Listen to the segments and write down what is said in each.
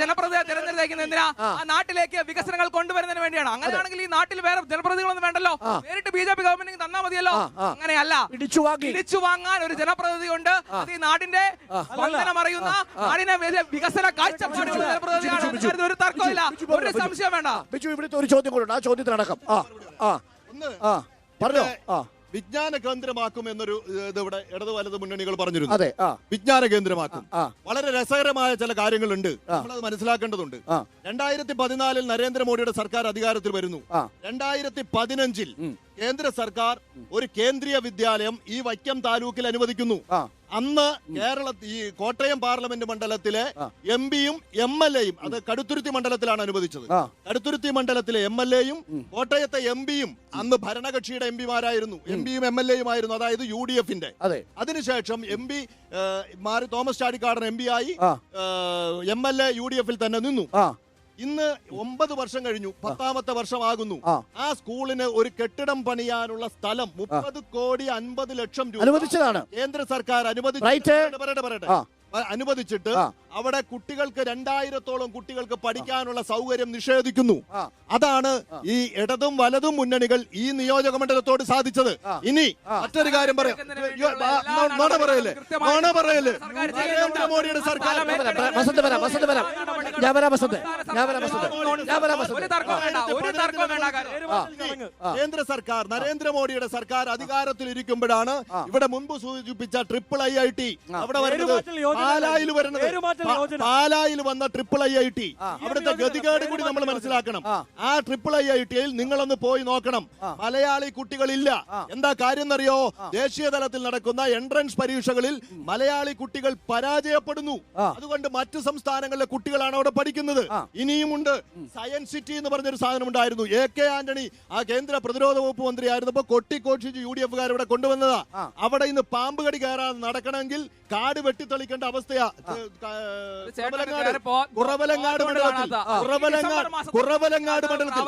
ജനപ്രതിനിധിയെ തിരഞ്ഞെടുത്തേക്കുന്നത് എന്തിനാ? ആ. നാട്ടിലേക്ക് വികസനങ്ങൾ കൊണ്ടുവരുന്നതിന് വേണ്ടിയാണ്. അങ്ങനെയാണെങ്കിൽ ഈ നാട്ടിൽ വേറെ ജനപ്രതിനിധികളൊന്നും വേണ്ടല്ലോ. നേരിട്ട് ബി ജെ പി ഗവൺമെന്റിന് തന്നാ മതിയല്ലോ. അങ്ങനെയല്ല. ഇടിച്ചു വാങ്ങാൻ ഒരു ജനപ്രതിനിധി ഉണ്ട്. അത് ഈ നാടിന്റെ അറിയുന്ന നാടിനെ വികസന കാഴ്ചപ്പാടുള്ള ജനപ്രതിനിധിയാണ്. ഒരു തർക്കമില്ല ഒരു സംശയം വേണ്ട. ബിജു ഇവിടുത്തെ ഒരു ചോദ്യം കൂടെ ആ ചോദ്യത്തിനടക്കം. ആ ആ. പറഞ്ഞോ. ആ. വിജ്ഞാന കേന്ദ്രമാക്കും എന്നൊരു ഇത് ഇവിടെ ഇടതു വലത് മുന്നണികൾ പറഞ്ഞിരുന്നു. അതെ ആ. വിജ്ഞാന കേന്ദ്രമാക്കും ആ. വളരെ രസകരമായ ചില കാര്യങ്ങളുണ്ട്. നമ്മളത് മനസ്സിലാക്കേണ്ടതുണ്ട്. ആ. രണ്ടായിരത്തി പതിനാലിൽ നരേന്ദ്രമോദിയുടെ സർക്കാർ അധികാരത്തിൽ വരുന്നു. ആ. രണ്ടായിരത്തി പതിനഞ്ചിൽ കേന്ദ്ര സർക്കാർ ഒരു കേന്ദ്രീയ വിദ്യാലയം ഈ വൈക്കം താലൂക്കിൽ അനുവദിക്കുന്നു. ആ. അന്ന് കേരള ഈ കോട്ടയം പാർലമെന്റ് മണ്ഡലത്തിലെ എം പിയും എം എൽ എയും അത് കടുത്തുരുത്തി മണ്ഡലത്തിലാണ് അനുവദിച്ചത്. കടുത്തുരുത്തി മണ്ഡലത്തിലെ എം എൽ എയും കോട്ടയത്തെ എം പിയും അന്ന് ഭരണകക്ഷിയുടെ എം പിമാരായിരുന്നു. എം പിയും എം എൽ എയും ആയിരുന്നു അതായത് യു ഡി എഫിന്റെ. അതെ. അതിനുശേഷം എം പി മാറി തോമസ് ചാടിക്കാടൻ എം പി ആയി M L A U D എഫിൽ തന്നെ നിന്നു. ഇന്ന് ഒമ്പത് വർഷം കഴിഞ്ഞു. പത്താമത്തെ വർഷമാകുന്നു. ആ. ആ സ്കൂളിന് ഒരു കെട്ടിടം പണിയാനുള്ള സ്ഥലം മുപ്പത് കോടി അൻപത് ലക്ഷം രൂപ. അനുവദിച്ചതാണ്. കേന്ദ്ര സർക്കാർ അനുവദിച്ചു. പറയട്ടെ, പറയട്ടെ അനുവദിച്ചിട്ട്. അവിടെ കുട്ടികൾക്ക് രണ്ടായിരത്തോളം കുട്ടികൾക്ക് പഠിക്കാനുള്ള സൗകര്യം നിഷേധിക്കുന്നു. അതാണ് ഈ ഇടതും വലതും മുന്നണികൾ ഈ നിയോജക മണ്ഡലത്തോട് സാധിച്ചത് ഇനി മറ്റൊരു കാര്യം പറയാം. നോണ പറയല്ലേ? നോണ പറയല്ലേ? സർക്കാർ വസന്ത് വരാം വസന്ത് വരാം. ഞാൻ വരാം വസന്ത്. ഞാൻ വരാം വസന്ത്. ഞാൻ വരാം ഒരു വസന്ത്. വേണ്ട ഒരു തർക്കവും വേണ്ട കാര്യം. കേന്ദ്ര സർക്കാർ നരേന്ദ്രമോദിയുടെ സർക്കാർ അധികാരത്തിൽ ഇരിക്കുമ്പോഴാണ് ഇവിടെ മുൻപ് സൂചിപ്പിച്ച ട്രിപ്പിൾ ഐ ഐ ടി അവിടെ വരുന്നത്. പാലായിൽ വരുന്നത്. പാലായിൽ വന്ന ട്രിപ്പിൾ ഐ ഐ ടി അവിടുത്തെ ഗതികേട് കൂടി നമ്മൾ മനസ്സിലാക്കണം. ആ. ട്രിപ്പിൾ ഐ ഐ ടിയിൽ നിങ്ങളൊന്ന് പോയി നോക്കണം. മലയാളി കുട്ടികളില്ല. എന്താ കാര്യം എന്നറിയോ? ദേശീയ തലത്തിൽ നടക്കുന്ന എൻട്രൻസ് പരീക്ഷകളിൽ മലയാളി കുട്ടികൾ പരാജയപ്പെടുന്നു. അതുകൊണ്ട് മറ്റു സംസ്ഥാനങ്ങളിലെ കുട്ടികളാണ് അവിടെ പഠിക്കുന്നത്. ഇനിയുമുണ്ട്. സയൻസ് സിറ്റി എന്ന് പറഞ്ഞൊരു സാധനം ഉണ്ടായിരുന്നു. എ കെ ആന്റണി ആ കേന്ദ്ര പ്രതിരോധ വകുപ്പ് മന്ത്രി ആയിരുന്നപ്പോ കൊട്ടിക്കോഷിച്ച് യു ഡി എഫുകാർ ഇവിടെ കൊണ്ടുവന്നതാ. അവിടെ ഇന്ന് പാമ്പ് കടി കയറാതെ നടക്കണമെങ്കിൽ കാട് വെട്ടിത്തെളിക്കേണ്ട അവസ്ഥയാ കുറവലങ്ങാട് മണ്ഡലത്തിൽ. കുറവലങ്ങാട് കുറവലങ്ങാട് മണ്ഡലത്തിൽ.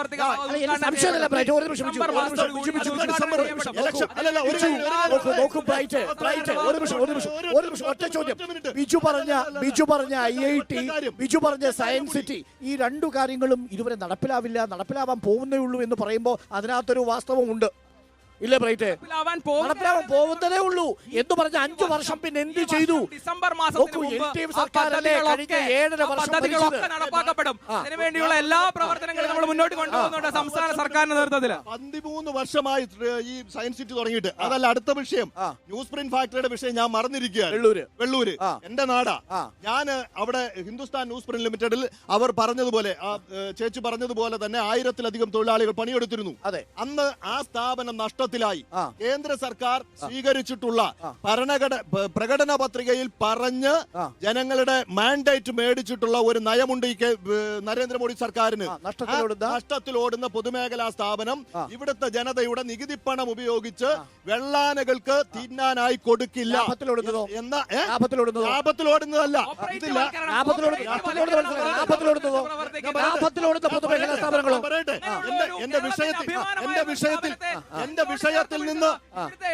ഒറ്റ ചോദ്യം. ബിജു പറഞ്ഞ ബിജു പറഞ്ഞ ഐ ഐ ടി ബിജു പറഞ്ഞ സയൻസ് സിറ്റി ഈ രണ്ടു കാര്യങ്ങളും ഇതുവരെ നടപ്പിലാവില്ല നടപ്പിലാവാൻ പോകുന്നേ ഉള്ളൂ എന്ന് പറയുമ്പോൾ അതിനകത്തൊരു വാസ്തവമുണ്ട്. ഇല്ലേ ബ്രൈറ്റ്? നടപ്പിലാവാൻ പോകുന്ന- നടപ്പിലാവാൻ പോകുന്നതേ ഉള്ളൂ. എന്ന് പറഞ്ഞ അഞ്ചു വർഷം പിന്നെ എന്ത് ചെയ്തു? ഡിസംബർ. നടപ്പാക്കപ്പെടും. അതിനുവേണ്ടിയുള്ള എല്ലാ പ്രവർത്തനങ്ങളും നമ്മൾ മുന്നോട്ട് കൊണ്ടുപോകുന്നുണ്ട് സംസ്ഥാന സർക്കാരിന്റെ നേതൃത്വത്തിൽ പതിമൂന്ന് വർഷമായി ഈ സയൻസ് സിറ്റി തുടങ്ങിയിട്ട്. അതല്ല അടുത്ത വിഷയം. ന്യൂസ് പ്രിന്റ് ഫാക്ടറിയുടെ വിഷയം ഞാൻ മറന്നിരിക്കുകയാണ്. വെള്ളൂര്. വെള്ളൂര്. എന്റെ നാടാ. ഞാൻ അവിടെ ഹിന്ദുസ്ഥാൻ ന്യൂസ് പ്രിന്റ് ലിമിറ്റഡിൽ അവർ പറഞ്ഞതുപോലെ ചേച്ചി പറഞ്ഞതുപോലെ തന്നെ ആയിരത്തിലധികം തൊഴിലാളികൾ പണിയെടുത്തിരുന്നു. അതെ. അന്ന് ആ സ്ഥാപനം നഷ്ടത്തിലായി ആ. കേന്ദ്ര സർക്കാർ സ്വീകരിച്ചിട്ടുള്ള ഭരണഘട പ്രകടന പത്രികയിൽ പറഞ്ഞ്. ജനങ്ങളുടെ മാൻഡേറ്റ് മേടിച്ചിട്ടുള്ള ഒരു നയമുണ്ട് ഈ നരേന്ദ്രമോദി സർക്കാരിന്. നഷ്ടത്തിലോടുന്ന- പൊതുമേഖലാ സ്ഥാപനം ഇവിടുത്തെ ജനതയുടെ നികുതി പണം ഉപയോഗിച്ച് വെള്ളാനകൾക്ക് തിന്നാനായി കൊടുക്കില്ല. പൊതുമേഖലാ സ്ഥാപനങ്ങളോ? ഞാൻ പറയട്ടെ. എന്റെ വിഷയത്തിൽ എന്റെ വിഷയത്തിൽ എന്റെ വിഷയത്തിൽ നിന്ന്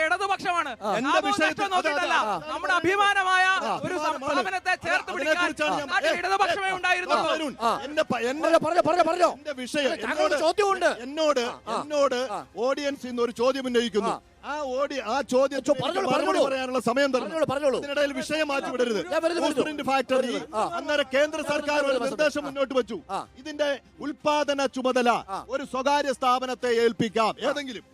ഇടതുപക്ഷമാണ്. എന്റെ വിഷയത്തിൽ- നോക്കിയിട്ടല്ല. നമ്മുടെ അഭിമാനമായ ഒരു അഭിമാനമാണ്. സ്ഥാപനത്തെ ചേർത്ത് പിടിക്കാൻ ഇടതുപക്ഷമേ ഉണ്ടായിരുന്നു എന്റെ എന്റെ പറഞ്ഞോ പറഞ്ഞോ എന്റെ വിഷയം ചോദ്യമുണ്ട്. എന്നോട് എന്നോട് ഓഡിയൻസ് ഇന്ന് ഒരു ചോദ്യം ഉന്നയിക്കുന്നു. ആ ഓടി ആ ചോദ്യം പറഞ്ഞോളൂ. പറയാനുള്ള സമയം പറഞ്ഞോളൂ. ഇതിനിടയിൽ വിഷയം മാറ്റി വിടരുത് ഫാക്ടറി അന്നേരം കേന്ദ്ര സർക്കാർ ഒരു നിർദ്ദേശം മുന്നോട്ട് വെച്ചു. ഇതിന്റെ ഉൽപാദന ചുമതല ഒരു സ്വകാര്യ സ്ഥാപനത്തെ ഏൽപ്പിക്കാം. ഏതെങ്കിലും.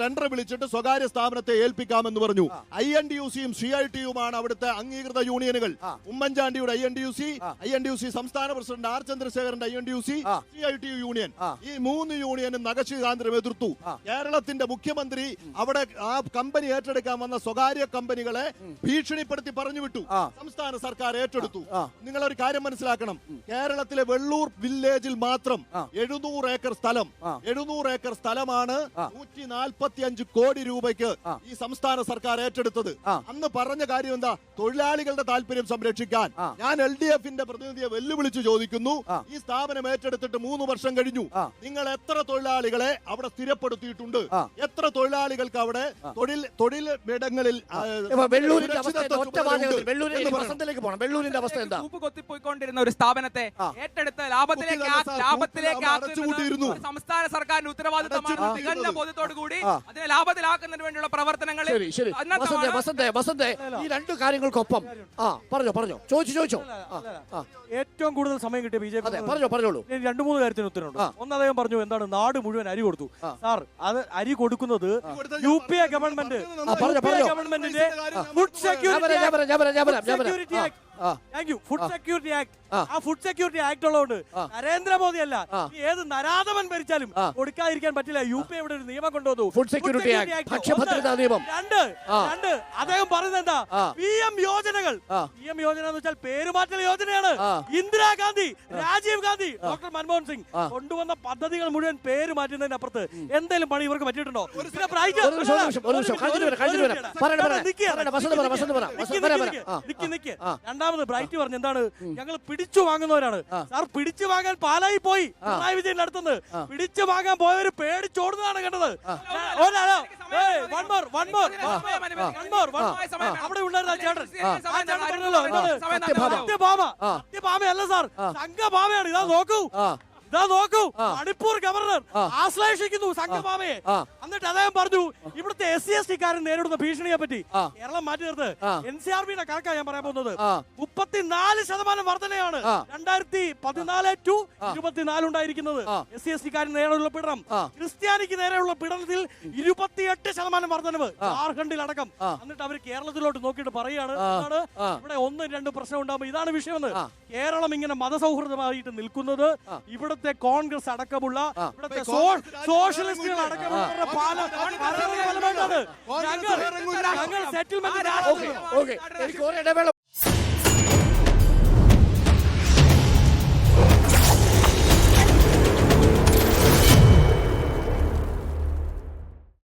ടെൻഡർ വിളിച്ചിട്ട് സ്വകാര്യ സ്ഥാപനത്തെ ഏൽപ്പിക്കാമെന്ന് പറഞ്ഞു. ഐ എൻ ഡി യു സിയും സി ഐ ടിയുമാണ് അവിടുത്തെ അംഗീകൃത യൂണിയനുകൾ. ഉമ്മൻചാണ്ടിയുടെ I N D U C I N D U C സംസ്ഥാന പ്രസിഡന്റ് ആർ ചന്ദ്രശേഖരന്റെ I N D U C C I T U union. ഈ മൂന്ന് യൂണിയനും നഗശികാന്തരം എതിർത്തു. കേരളത്തിന്റെ മുഖ്യമന്ത്രി അവിടെ ആ കമ്പനി ഏറ്റെടുക്കാൻ വന്ന സ്വകാര്യ കമ്പനികളെ ഭീഷണിപ്പെടുത്തി പറഞ്ഞു വിട്ടു സംസ്ഥാന സർക്കാർ ഏറ്റെടുത്തു. നിങ്ങൾ ഒരു കാര്യം മനസ്സിലാക്കണം. കേരളത്തിലെ വെള്ളൂർ വില്ലേജിൽ മാത്രം എഴുന്നൂറ് ഏക്കർ സ്ഥലം എഴുന്നൂറ് ഏക്കർ സ്ഥലമാണ് നൂറ്റി നാൽപ്പത്തി അഞ്ച് കോടി രൂപയ്ക്ക് ഈ സംസ്ഥാന സർക്കാർ ഏറ്റെടുത്തത്. അന്ന് പറഞ്ഞ കാര്യം എന്താ? തൊഴിലാളികളുടെ താല്പര്യം സംരക്ഷിക്കാൻ. ഞാൻ എൽ ഡി എഫിന്റെ പ്രതിനിധിയെ വെല്ലുവിളിച്ച് ചോദിക്കുന്നു. ഈ സ്ഥാപനം ഏറ്റെടുത്തിട്ട് മൂന്ന് വർഷം കഴിഞ്ഞു. നിങ്ങൾ എത്ര തൊഴിലാളികളെ അവിടെ സ്ഥിരപ്പെടുത്തിയിട്ടുണ്ട്? എത്ര തൊഴിലാളികൾക്ക് അവിടെ തൊഴിൽ തൊഴിൽ ഇടങ്ങളിൽ ആ, ഇപ്പൊ വെള്ളൂരിന്റെ അവസ്ഥ എന്താ? കൊത്തിപ്പോയിക്കൊണ്ടിരുന്ന ഒരു സ്ഥാപനത്തെ ഏറ്റെടുത്ത് ലാഭത്തിലേക്ക് ലാഭത്തിലേക്ക് സംസ്ഥാന സർക്കാരിന്റെ ഉത്തരവാദിത്തമാണ്. ബോധ്യത്തോടു കൂടി അതിനെ ലാഭത്തിലാക്കുന്നതിന് വേണ്ടിയുള്ള പ്രവർത്തനങ്ങളിൽ ശരി ശരി. വസന്തേ വസന്തേ വസന്തേ ഈ രണ്ട് കാര്യങ്ങൾക്കൊപ്പം. ആ പറഞ്ഞോ പറഞ്ഞോ. ചോദിച്ചു ചോദിച്ചോ. ഏറ്റവും കൂടുതൽ സമയം കിട്ടിയ ബി ജെ പി പറഞ്ഞോ പറഞ്ഞോളൂ. രണ്ടു മൂന്ന് കാര്യത്തിന് ഉത്തരവുണ്ട്. ഒന്ന് അദ്ദേഹം പറഞ്ഞു എന്താണ് നാട് മുഴുവൻ അരി കൊടുത്തു. സാർ അത് അരി കൊടുക്കുന്നത് യു പി എ ഗവൺമെന്റ്. ആ, പറഞ്ഞോ, പറഞ്ഞോ. ഗവൺമെന്റിന്റെ food security act thank you food security act ആ. ഫുഡ് സെക്യൂരിറ്റി ആക്ട് ഉള്ളതുകൊണ്ട്. നരേന്ദ്രമോദി അല്ല ഏത് നരാധവൻ ഭരിച്ചാലും കൊടുക്കാതിരിക്കാൻ പറ്റില്ല. യു പി ഇവിടെ ഒരു നിയമം കൊണ്ടുവന്നു. ഫുഡ് സെക്യൂരിറ്റി ആക്ട് നിയമം. രണ്ട് രണ്ട്. അദ്ദേഹം പറയുന്നത് എന്താ. പി എം യോജനകൾ. പി എം യോജന എന്ന് വെച്ചാൽ പേരുമാറ്റൽ യോജനയാണ്. ഇന്ദിരാഗാന്ധി രാജീവ് ഗാന്ധി ഡോക്ടർ മൻമോഹൻ സിംഗ് കൊണ്ടുവന്ന പദ്ധതികൾ മുഴുവൻ പേര് മാറ്റുന്നതിന് അപ്പുറത്ത് എന്തെങ്കിലും പണി ഇവർക്ക് പറ്റിയിട്ടുണ്ടോ? നിക്ക്, വരാം നിക്ക്, വരാം. നിക്ക്, നിക്ക്. ആ. രണ്ടാമത് ബ്രൈറ്റ് പറഞ്ഞു എന്താണ്? ഞങ്ങൾ പിടിച്ചു വാങ്ങുന്നവരാണ്. സാർ പിടിച്ചു വാങ്ങാൻ പാലായി പോയി. പിണറായി വിജയന്റെ അടുത്തുനിന്ന് പിടിച്ചു വാങ്ങാൻ പോയവര് പേടിച്ചോടുന്നതാണ് കണ്ടത്. ഒരാളോ one more one more one more അവിടെ ഉണ്ടായിരുന്ന ചേട്ടൻ. സത്യഭാമ. സത്യഭാമയല്ല സാർ. സംഘഭാമയാണ്. ഇതാ നോക്കൂ. നോക്കൂ മണിപ്പൂർ ഗവർണർ. ആശ്ലേഷിക്കുന്നു സംഘമാമയെ. എന്നിട്ട് അദ്ദേഹം പറഞ്ഞു ഇവിടുത്തെ എസ് സി എസ് ടിക്കാരൻ നേരിടുന്ന ഭീഷണിയെ പറ്റി കേരളം മാറ്റി നിർത്ത്. എൻ സി ആർ ബിയുടെ കണക്കാണ് ഞാൻ പറയാൻ പോകുന്നത്. മുപ്പത്തിനാല് ശതമാനം വർധനയാണ് രണ്ടായിരത്തി പതിനാല് ടു ഇരുപത്തിനാല് ഉണ്ടായിരിക്കുന്നത്. എസ് സി എസ് ടിക്കാരൻ നേരെയുള്ള പീഡനം. ക്രിസ്ത്യാനിക്ക് നേരെയുള്ള പീഡനത്തിൽ ഇരുപത്തിയെട്ട് ശതമാനം വർധനവ് ജാർഖണ്ഡിൽ അടക്കം എന്നിട്ട് അവർ കേരളത്തിലോട്ട് നോക്കിയിട്ട് പറയുകയാണ് ഇവിടെ ഒന്നും രണ്ടും പ്രശ്നം ഉണ്ടാകുമ്പോൾ ഇതാണ് വിഷയമെന്ന്. കേരളം ഇങ്ങനെ മതസൗഹൃദമായിട്ട് നിൽക്കുന്നത് ഇവിടുത്തെ കോൺഗ്രസ് അടക്കമുള്ള ഇവിടുത്തെ സോഷ്യലിസ്റ്റുകൾ? അടക്കമുള്ള പാല ഞങ്ങൾ സെറ്റിൽമെന്റ്